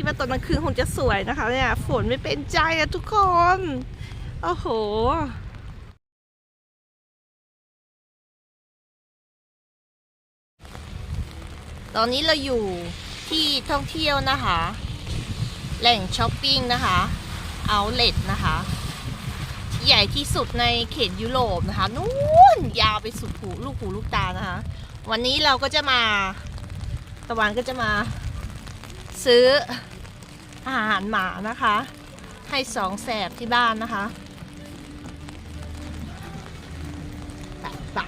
คิดว่าตอนกลางคืนคงจะสวยนะคะเนี่ยฝนไม่เป็นใจอะทุกคน โอ้โหตอนนี้เราอยู่ที่ท่องเที่ยวนะคะ แหล่งช้อปปิ้งนะคะเอาเล t นะคะ ใหญ่ที่สุดในเขตยุโรปนะคะ นู่นยาวไปสุดหูลูกหูลูกตานะคะ วันนี้เราก็จะมา ตะวันก็จะมา ซื้ออาหารหมานะคะ ให้สองแสบที่บ้านนะคะไปไป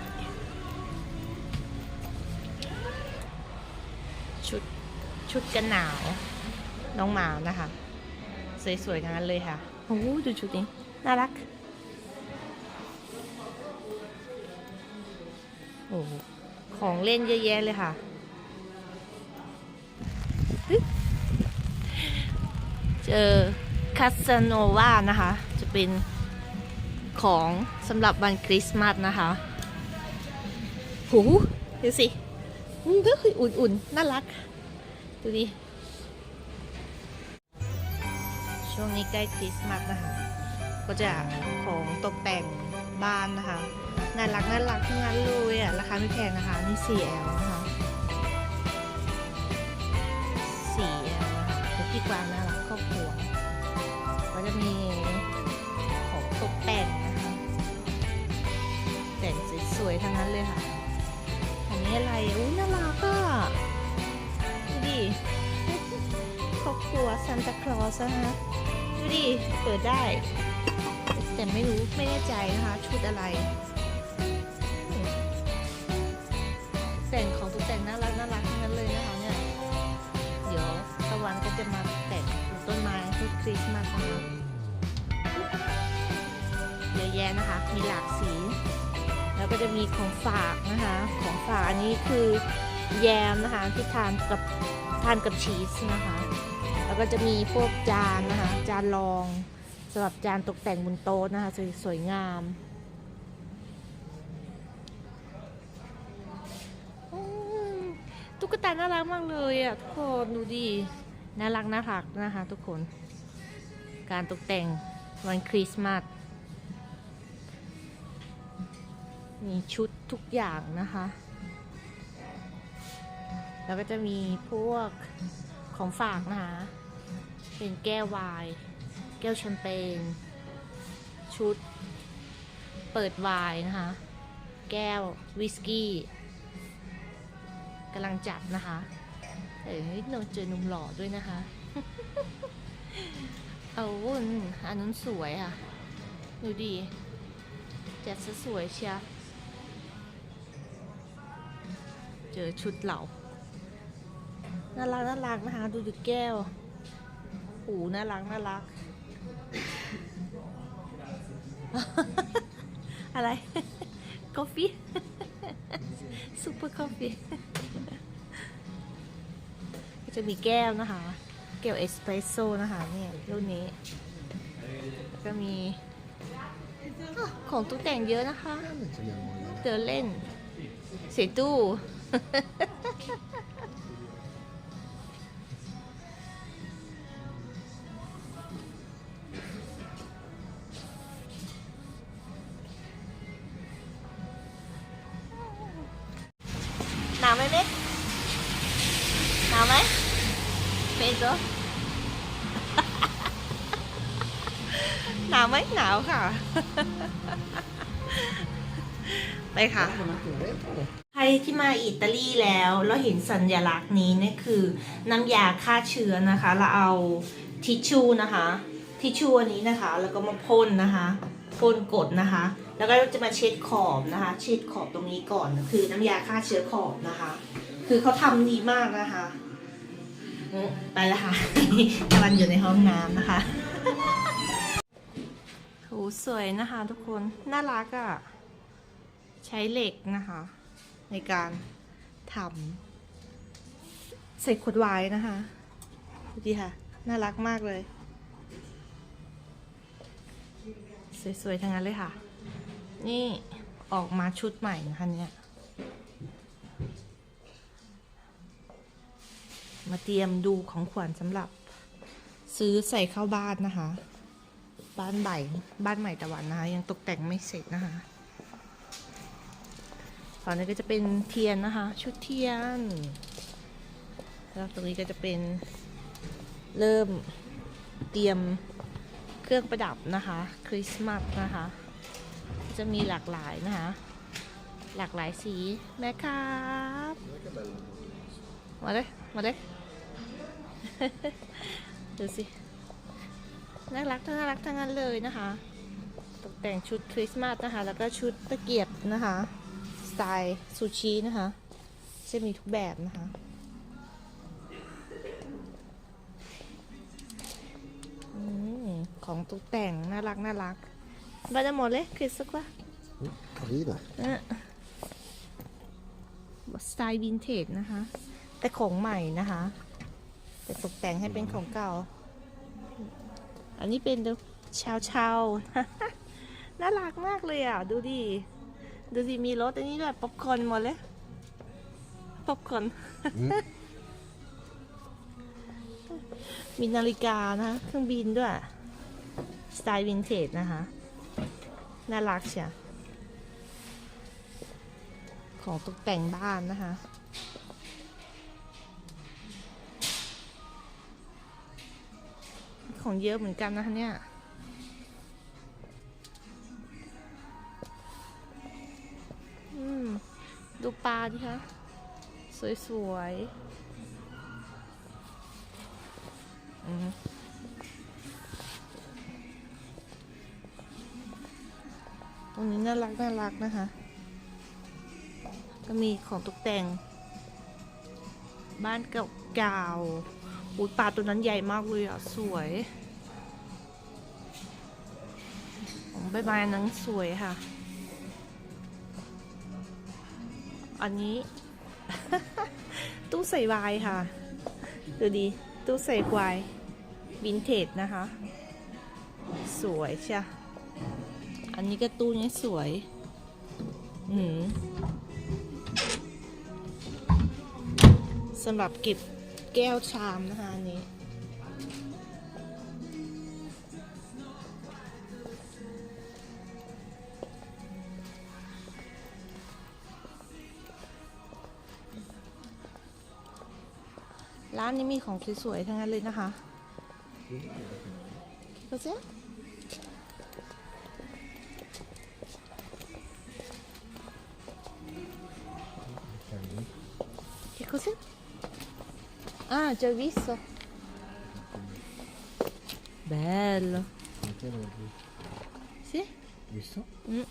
ชุดชุดกันหนาว น้องหมานะคะ สวยๆทั้งนั้นเลยค่ะโอ้โหดูชุดนี้ น่ารัก โอ้โหของเล่นเยอะแยะเลยค่ะ เจอคาสโนวานะคะ จะเป็นของสำหรับวันคริสต์มาสนะคะ หูดูสิอืมก็คืออุ่นๆ น่ารัก ดูดิ ช่วงนี้ใกล้คริสต์มาสนะคะ ก็จะของตกแต่งบ้านนะคะ น่ารักน่ารักทั้งนั้นเลยอะ ราคาไม่แพงนะคะ นี่ 4L นะคะ ๆทั้งนั้นเลยค่ะ อันนี้อะไรอุ้ยน่ารักอะดูดิครอบครัวซันตาคลอสนะคะดูดิ เปิดได้ แต่ไม่รู้ไม่แน่ใจนะคะ ชุดอะไร แต่งของตกแต่งน่ารักน่ารักทั้งนั้นเลยนะคะเนี่ย เดี๋ยวตะวันก็จะมาแต่งต้นไม้ให้คริสต์มาสนะคะเยอะแยะนะคะ มีหลากสี แล้วก็จะมีของฝากนะคะ ของฝากอันนี้คือแยมนะคะที่ทานกับทานกับชีสนะคะ แล้วก็จะมีพวกจานนะคะ จานรองสำหรับจานตกแต่งบนโต๊ะนะคะ สวยสวยงามตุ๊กตาน่ารักมากเลยอะทุกคนดูดิน่ารักน่ารักนะคะ ทุกคน การตกแต่งวันคริสต์มาส มีชุดทุกอย่างนะคะ แล้วก็จะมีพวกของฝากนะคะ เป็นแก้วไวน์แก้วแชมเปญ ชุด เปิดไวน์นะคะ แก้ววิสกี้กำลังจัดนะคะ เอ้ยเราเจอหนุ่มหล่อด้วยนะคะ เอาวุ้นอันนั้นสวยอะ ดูดีจัดซะสวยเชีย เจอชุดเหล่าน่ารักน่ารักนะคะ ดูดิแก้วหูน่ารักน่ารัก อะไรกาแฟซุปเปอร์กาแฟจะมีแก้วนะคะ แก้วเอสเปรสโซ่นะคะเนี่ยรุ่นนี้ ก็มีของตกแต่งเยอะนะคะ เดินเล่น เสียตู้ หนาวไหมเม็กหนาว ไปค่ะ ใครที่มาอิตาลีแล้วแล้วเห็นสัญลักษณ์นี้นี่คือน้ำยาฆ่าเชื้อนะคะแล้วเอาทิชชู่นะคะ ทิชชู่อันนี้นะคะ แล้วก็มาพ่นนะคะพ่นกดนะคะ แล้วก็จะมาเช็ดขอบนะคะ เช็ดขอบตรงนี้ก่อนคือน้ำยาฆ่าเชื้อขอบนะคะ คือเขาทำดีมากนะคะไปแล้วค่ะกำลังอยู่ในห้องน้ำนะคะโหสวยนะคะทุกคน น่ารักอะ่ะ ใช้เหล็กนะคะ ในการทำใส่ขวดไวน์นะคะดูดีค่ะ น่ารักมากเลย สวยๆ ทั้งนั้นเลยค่ะ นี่ออกมาชุดใหม่นะคะเนี่ยมาเตรียมดูของขวัญสำหรับซื้อใส่เข้าบ้านนะคะ บ้านใหม่บ้านใหม่ตะวันนะคะ ยังตกแต่งไม่เสร็จนะคะ ฝั่งนี้ก็จะเป็นเทียนนะคะ ชุดเทียน แล้วตรงนี้ก็จะเป็นเริ่มเตรียมเครื่องประดับนะคะ คริสต์มาสนะคะ จะมีหลากหลายนะคะ หลากหลายสีแม่ครับมาเลยมาเลยดูสิน่ารักทั้งน่ารักทั้งนั้นเลยนะคะ ตกแต่งชุดคริสต์มาสนะคะ แล้วก็ชุดตะเกียบนะคะ ไตล์ซูชินะคะ จะมีทุกแบบนะคะอืมของตกแต่งน่ารักน่ารักบาดหมดเลยคริสต์ว่า Carina. เออสไตล์วินเทจนะคะ แต่ของใหม่นะคะ แต่ตกแต่งให้เป็นของเก่า อันนี้เป็นชาวชาวๆน่ารักมากเลยอะ ดูดิ ดูสิมีรถอันนี้ด้วยป๊อปคอร์นหมดเลยป๊อปคอร์นมีนาฬิกานะคะเครื่องบินด้วย สไตล์วินเทจนะคะ น่ารักเชียของตกแต่งบ้านนะคะ ของเยอะเหมือนกันนะคะเนี่ย ดูปลาดิคะ สวยๆอืมตรงนี้น่ารักน่ารักนะคะ ก็มีของตกแต่ง บ้านเก่าๆอุ้ยปลาตัวนั้นใหญ่มากเลยอะ สวยใบไม้นั้นสวยค่ะ อันนี้ ตู้ใส่ไวน์ค่ะ ดูดี ตู้ใส่ไวน์วินเทจนะคะ สวยใช่ อันนี้ก็ตู้นี้สวย อืมสำหรับเก็บแก้วชามนะคะอันนี้านนี้มีของสวยๆ ทั้งนั้นเลยนะคะดูสิคิดคุณสิอ่าเจอวิสโซ bello sì visto mm.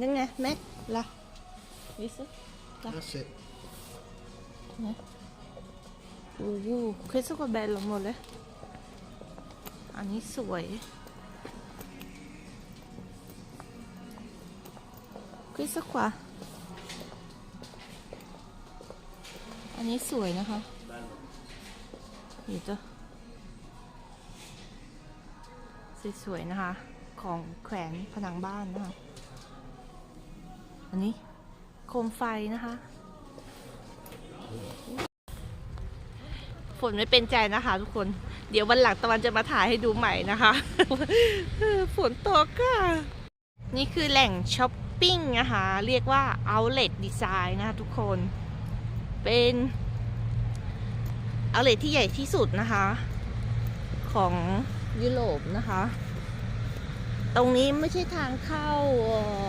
non è me là visto là. ah sì eh. Uh, questo qua è bello, amore. Anni suoi. Questo qua. อันนี้สวยนะคะนี่จ้ะสวยๆนะคะของแขวนผนังบ้านนะคะ อันนี้โคมไฟนะคะ ฝนไม่เป็นใจนะคะ ทุกคน เดี๋ยววันหลังตะวันจะมาถ่ายให้ดูใหม่นะคะฝนตกค่ะนี่คือแหล่งช้อปปิ้งนะคะเรียกว่า outlet design นะคะทุกคน เป็นเอาเลทที่ใหญ่ที่สุดนะคะ ของยุโรปนะคะ ตรงนี้ไม่ใช่ทางเข้าเอ่อ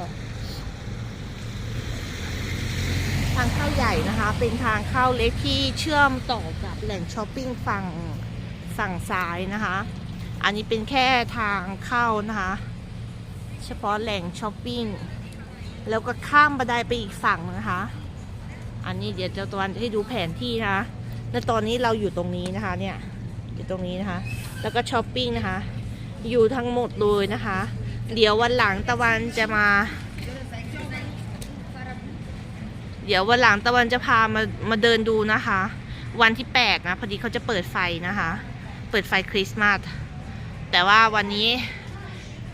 ทางเข้าใหญ่นะคะ เป็นทางเข้าเล็กที่เชื่อมต่อกับแหล่งช้อปปิ้งฝั่งฝั่งซ้ายนะคะ อันนี้เป็นแค่ทางเข้านะคะ เฉพาะแหล่งช้อปปิ้งแล้วก็ข้ามบันไดไปอีกฝั่งนะคะ อันนี้เดี๋ยวจ้าตะวันจะให้ดูแผนที่นะคะและตอนนี้เราอยู่ตรงนี้นะคะเนี่ยอยู่ตรงนี้นะคะ แล้วก็ช้อปปิ้งนะคะ อยู่ทั้งหมดเลยนะคะ เดี๋ยววันหลังตะวันจะมา เดี๋ยววันหลังตะวันจะพามามาเดินดูนะคะ วันที่แปดนะพอดีเขาจะเปิดไฟนะคะ เปิดไฟคริสต์มาสแต่ว่าวันนี้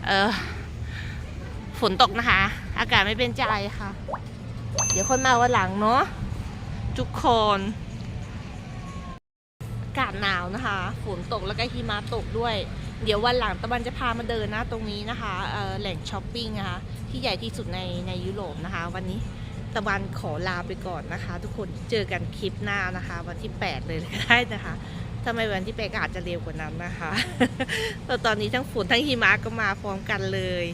เออฝนตกนะคะ อากาศไม่เป็นใจค่ะ เดี๋ยวค่อยมาวันหลังเนาะทุกคนอากาศหนาวนะคะ ฝนตกแล้วก็หิมะตกด้วย เดี๋ยววันหลังตะวันจะพามาเดินนะตรงนี้นะคะแหล่งช้อปปิ้งนะคะที่ใหญ่ที่สุดในในยุโรปนะคะ วันนี้ ตะวันขอลาไปก่อนนะคะ ทุกคนเจอกันคลิปหน้านะคะ วันที่ 8 เลยก็ได้นะคะทำไมวันที่8ก็อาจจะเร็วกว่านั้นนะคะแต่ตอนนี้ทั้งฝนทั้งหิมะก็มาพร้อมกันเลย